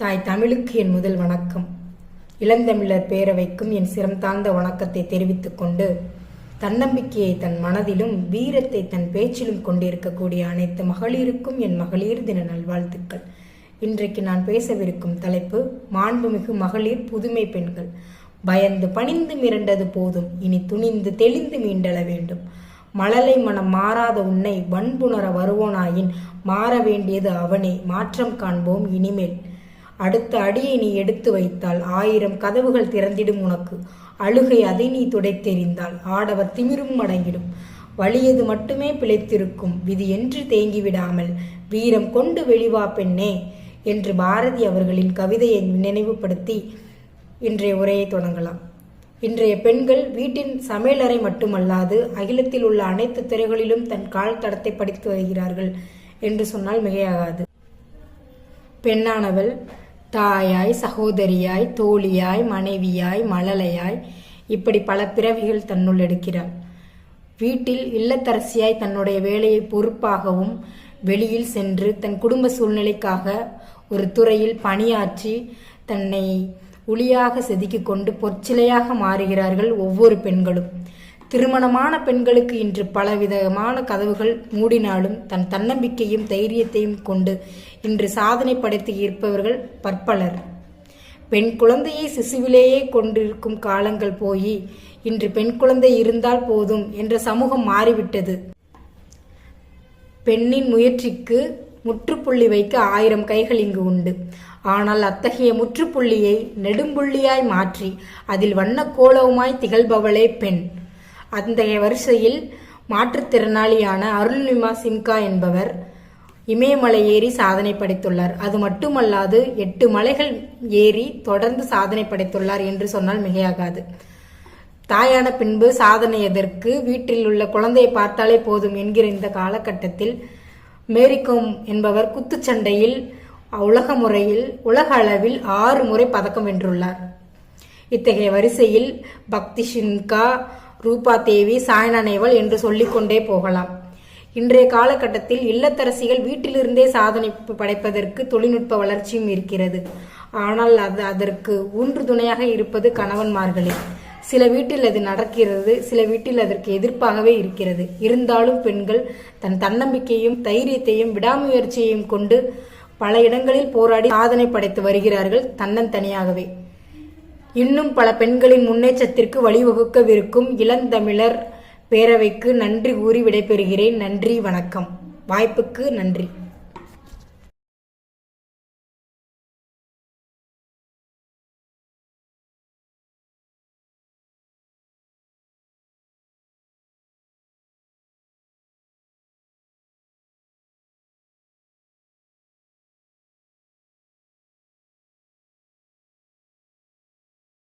தாய் தமிழுக்கு என் முதல் வணக்கம். இளந்தமிழர் பேரவைக்கும் என் சிரம் தாழ்ந்த வணக்கத்தை தெரிவித்துக் கொண்டு தன்னம்பிக்கையை தன் மனதிலும் வீரத்தை தன் பேச்சிலும் கொண்டிருக்கக்கூடிய அனைத்து மகளிருக்கும் என் மகளிர் தின நல்வாழ்த்துக்கள். இன்றைக்கு நான் பேசவிருக்கும் தலைப்பு மாண்புமிகு மகளிர் புதுமை பெண்கள். பயந்து பணிந்து மிரண்டது போதும் இனி துணிந்து தெளிந்து மீண்டள வேண்டும். மழலை மனம் மாறாத உன்னை வன்புணர வருவோனாயின் மாற வேண்டியது அவனே மாற்றம் காண்போம் இனிமேல். அடுத்த அடியை நீ எடுத்து வைத்தால் ஆயிரம் கதவுகள் திறந்திடும் உனக்கு. அழுகை அதை நீ துடைத்தெறிந்தால் ஆடவர் திமிரும் அடங்கிடும். வலியது மட்டுமே பிழைத்திருக்கும். விதி என்று தேங்கிவிடாமல் வீரம் கொண்டு வெளிவா பெண்ணே என்று பாரதி அவர்களின் கவிதையை நினைவுபடுத்தி இன்றைய உரையை தொடங்கலாம். இன்றைய பெண்கள் வீட்டின் சமையலறை மட்டுமல்லாது அகிலத்தில் உள்ள அனைத்து துறைகளிலும் தன் கால் தடத்தை படித்து வருகிறார்கள் என்று சொன்னால் மிகையாகாது. பெண்ணானவள் தாயாய் சகோதரியாய் தோழியாய் மனைவியாய் மழலையாய் இப்படி பல பிறவிகள் தன்னுள் எடுக்கிறாள் வீட்டில் இல்லத்தரசியாய் தன்னுடைய வேலையை பொறுப்பாகவும் வெளியில் சென்று தன் குடும்ப சூழ்நிலைக்காக ஒரு துறையில் பணியாற்றி தன்னை ஒளியாக செதுக்கி கொண்டு பொற்சிலையாக மாறுகிறார்கள் ஒவ்வொரு பெண்களும். திருமணமான பெண்களுக்கு இன்று பலவிதமான கதவுகள் மூடினாலும் தன் தன்னம்பிக்கையும் தைரியத்தையும் கொண்டு இன்று சாதனை படைத்து இருப்பவர்கள் பற்பலர். பெண் குழந்தையை சிசுவிலேயே கொண்டிருக்கும் காலங்கள் போய் இன்று பெண் குழந்தை இருந்தால் போதும் என்ற சமூகம் மாறிவிட்டது. பெண்ணின் முயற்சிக்கு முற்றுப்புள்ளி வைக்க ஆயிரம் கைகள் இங்கு உண்டு. ஆனால் அத்தகைய முற்றுப்புள்ளியை நெடும்புள்ளியாய் மாற்றி அதில் வண்ணக்கோலவுமாய் திகழ்பவளே பெண். அந்த வரிசையில் மாற்றுத்திறனாளியான அருள்நிமா சிம்கா என்பவர் இமயமலை ஏறி சாதனை படைத்துள்ளார். அது மட்டுமல்லாது எட்டு மலைகள் ஏறி தொடர்ந்து சாதனை படைத்துள்ளார் என்று சொன்னால் மிகையாகாது. தாயான பின்பு சாதனை எதற்கு? வீட்டில் உள்ள குழந்தையை பார்த்தாலே போதும் என்கிற இந்த காலகட்டத்தில் மேரிகோம் என்பவர் குத்துச்சண்டையில் உலக முறையில் உலக அளவில் ஆறு முறை பதக்கம் வென்றுள்ளார். இத்தகைய வரிசையில் பக்தி ஷின்கா ரூபா தேவி சாய்னா நேவல் என்று சொல்லிக்கொண்டே போகலாம். இன்றைய காலகட்டத்தில் இல்லத்தரசிகள் வீட்டிலிருந்தே சாதனை படைப்பதற்கு தொழில்நுட்ப வளர்ச்சியும் இருக்கிறது. ஆனால் அது அதற்கு ஊன்று துணையாக இருப்பது கணவன்மார்களே. சில வீட்டில் அது நடக்கிறது சில வீட்டில் அதற்கு எதிர்ப்பாகவே இருக்கிறது. இருந்தாலும் பெண்கள் தன் தன்னம்பிக்கையும் தைரியத்தையும் விடாமுயற்சியையும் கொண்டு பல இடங்களில் போராடி சாதனை படைத்து வருகிறார்கள் தன்னந்தனியாகவே. இன்னும் பல பெண்களின் முன்னேற்றத்திற்கு வழிவகுக்கவிருக்கும் இளந்தமிழர் பேரவைக்கு நன்றி கூறி விடைபெறுகிறேன். நன்றி வணக்கம். வாய்ப்புக்கு நன்றி.